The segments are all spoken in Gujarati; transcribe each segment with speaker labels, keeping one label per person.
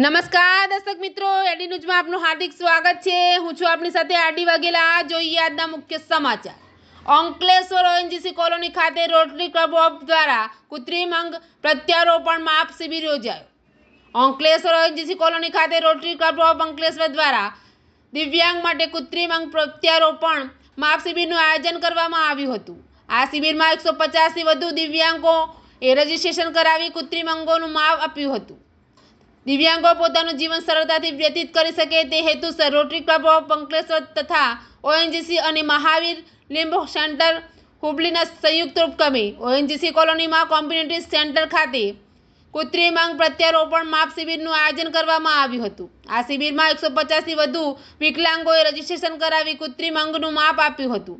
Speaker 1: નમસ્કાર, દર્શક મિત્રો. એડી ન્યૂઝમાં આપનું હાર્દિક સ્વાગત છે. હું છું આપની સાથે આરડી વાઘેલા. જોઈએ આજના મુખ્ય સમાચાર. અંકલેશ્વર ઓએનજીસી કોલોની ખાતે રોટરી ક્લબ ઓફ દ્વારા કૃત્રિમ અંગ પ્રત્યારોપણ માપ શિબિર યોજાયો. અંકલેશ્વર ઓએનજીસી કોલોની ખાતે રોટરી ક્લબ ઓફ અંકલેશ્વર દ્વારા દિવ્યાંગ માટે કૃત્રિમ અંગ પ્રત્યારોપણ માપ શિબિરનું આયોજન કરવામાં આવ્યું હતું. આ શિબિરમાં એકસો પચાસથી વધુ દિવ્યાંગો એ રજીસ્ટ્રેશન કરાવી કૃત્રિમ અંગોનું માપ આપ્યું હતું. દિવ્યાંગો પોતાનું જીવન સરળતાથી વ્યતીત કરી શકે તે હેતુસર રોટરી ક્લબ ઓફ અંકલેશ્વર તથા ઓએનજીસી અને મહાવીર લિંબ સેન્ટર હુબલીના સંયુક્ત ઉપક્રમે ઓએનજીસી કોલોનીમાં કોમ્યુનિટી સેન્ટર ખાતે કૃત્રિમ અંગ પ્રત્યારોપણ માપ શિબિરનું આયોજન કરવામાં આવ્યું હતું. આ શિબિરમાં એકસો પચાસથી વધુ વિકલાંગોએ રજીસ્ટ્રેશન કરાવી કૃત્રિમ અંગનું માપ આપ્યું હતું.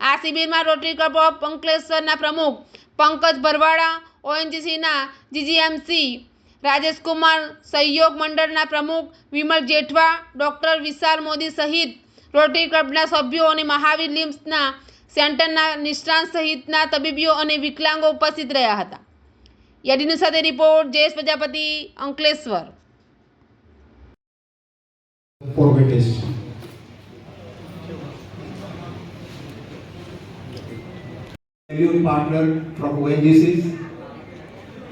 Speaker 1: આ શિબિરમાં રોટરી ક્લબ ઓફ અંકલેશ્વરના પ્રમુખ પંકજ ભરવાડા, ઓએનજીસીના જીજીએમસી રાજેશકુમાર સહયોગ મંડળના પ્રમુખ વિમલ જેઠવા ડૉક્ટર વિશાલ મોદી સહિત રોટરી ક્લબના સભ્યો અને મહાવીર લિમ્સના સેન્ટરના નિષ્ણાંત સહિતના તબીબીઓ અને વિકલાંગો ઉપસ્થિત રહ્યા હતા. યાડીનું સાથે report Jayesh Prajapati Ankleshwar.
Speaker 2: Test. Value partner from ONGCs,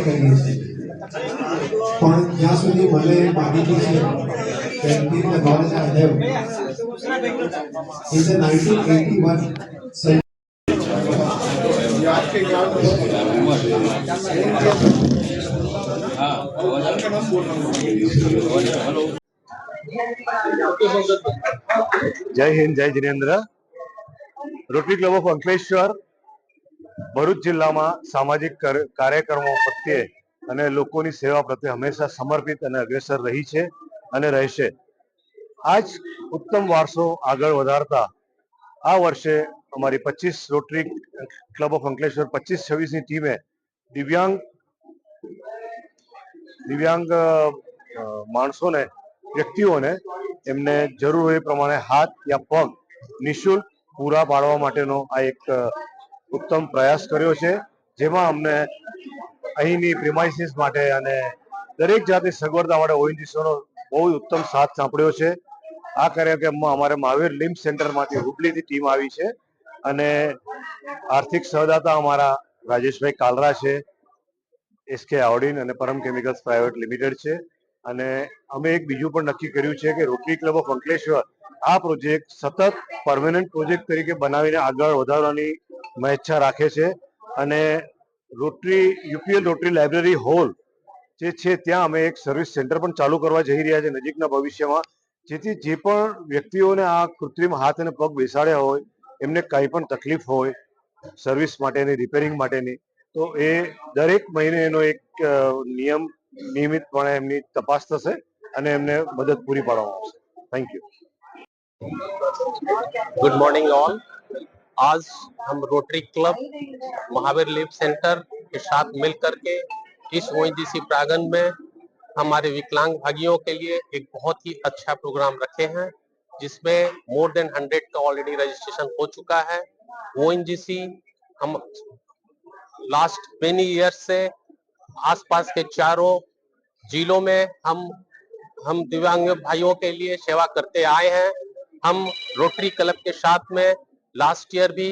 Speaker 2: અત્યારે કરીએ છીએ પણ જ્યાં સુધી મને માહિતી છે painting the knowledge I have in the 1981
Speaker 3: જય હિન્દ, જય Jinendra. Rotary Club of Ankleshwar Bharuch જિલ્લામાં સામાજિક કાર્યક્રમો પ્રત્યે અને લોકોની સેવા પ્રત્યે હંમેશા સમર્પિત અને અગ્રેસર રહી છે અને રહેશે. આ જ ઉત્તમ વારસો આગળ વધારતા આ વર્ષે અમારી પચીસ રોટરી ક્લબ ઓફ અંકલેશ્વર પચીસ છવ્વીસની ટીમે દિવ્યાંગ દિવ્યાંગ માણસોને, વ્યક્તિઓને એમને જરૂર એ પ્રમાણે હાથ યા પગ નિઃશુલ્ક પૂરા પાડવા માટેનો આ એક ઉત્તમ પ્રયાસ કર્યો છે, જેમાં અમને અહીંની પ્રિમાઇસીસ માટે અને દરેક જાતની સગવડતા માટે ઓએનજીસીનો બહુ ઉત્તમ સાથ સાંપડ્યો છે. આ કાર્યક્રમમાં અમારે મહાવીર લિમ્પ સેન્ટરમાંથી હુબલીની ટીમ આવી છે અને આર્થિક સહદાતા અમારા રાજેશભાઈ કાલરા છે એસકે આવડીન અને પરમ કેમિકલ્સ પ્રાઇવેટ લિમિટેડ છે. અને અમે એક બીજું પણ નક્કી કર્યું છે કે રોટરી ક્લબ ઓફ અંકલેશ્વર આ પ્રોજેક્ટ સતત પરમેનન્ટ પ્રોજેક્ટ તરીકે બનાવીને આગળ વધારવાની મહેચ્છા રાખે છે અને Rotary UPL Rotary library hall જે છે ત્યાં અમે એક સર્વિસ સેન્ટર પણ ચાલુ કરવા જઈ રહ્યા છે નજીકના ભવિષ્યમાં. જેથી જે પણ વ્યક્તિઓને આ કૃત્રિમ હાથ અને પગ બેસાડ્યા હોય, એમને કંઈ પણ તકલીફ હોય સર્વિસ માટેની, રિપેરિંગ માટેની, તો એ દરેક મહિને એનો એક નિયમ નિયમિતપણે એમની તપાસ થશે અને એમને મદદ પૂરી પાડવામાં આવશે. Thank you
Speaker 4: good morning all आज हम Rotary Club Mahavir live centre के साथ मिल करके इस ओएनजीसी प्रांगण में हमारे विकलांग भाइयों के लिए एक बहुत ही अच्छा प्रोग्राम रखे हैं, जिसमें मोर देन हंड्रेड का ऑलरेडी रजिस्ट्रेशन हो चुका है। ओएनजीसी हम लास्ट मेनी ईयर्स से आसपास के चारों जिलों में हम हम दिव्यांग भाइयों के लिए सेवा करते आए हैं। हम रोटरी क्लब के साथ में लास्ट ईयर भी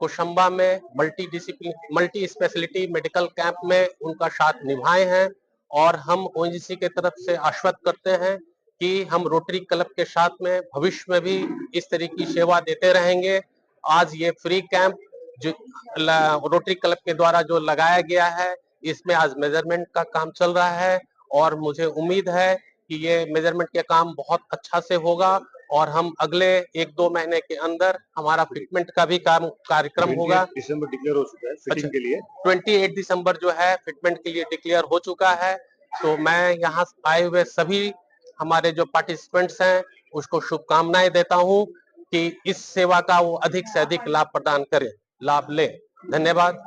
Speaker 4: कोशंबा में multi discipline multi speciality medical camp में उनका साथ निभाए हैं और हम ओएनजीसी के तरफ़ से आश्वस्त करते हैं कि हम रोटरी क्लब के साथ में भविष्य में भी इस तरह की सेवा देते रहेंगे। आज ये फ्री कैंप जो रोटरी क्लब के द्वारा जो लगाया गया है, इसमें आज मेज़रमेंट का काम चल रहा है और मुझे उम्मीद है कि ये मेज़रमेंट के काम बहुत अच्छा से होगा। और हम अगले एक दो महीने के अंदर हमारा फिटमेंट का भी काम कार्यक्रम होगा।
Speaker 3: दिसंबर डिक्लेयर हो चुका है
Speaker 4: अच्छा।
Speaker 3: फिटिंग के लिए।
Speaker 4: 28 दिसंबर जो है फिटमेंट के लिए डिक्लेयर हो चुका है। तो मैं यहाँ आए हुए सभी हमारे जो पार्टिसिपेंट्स हैं उसको शुभकामनाएँ देता हूँ कि इस सेवा का वो अधिक से अधिक लाभ प्रदान करे लाभ ले। धन्यवाद।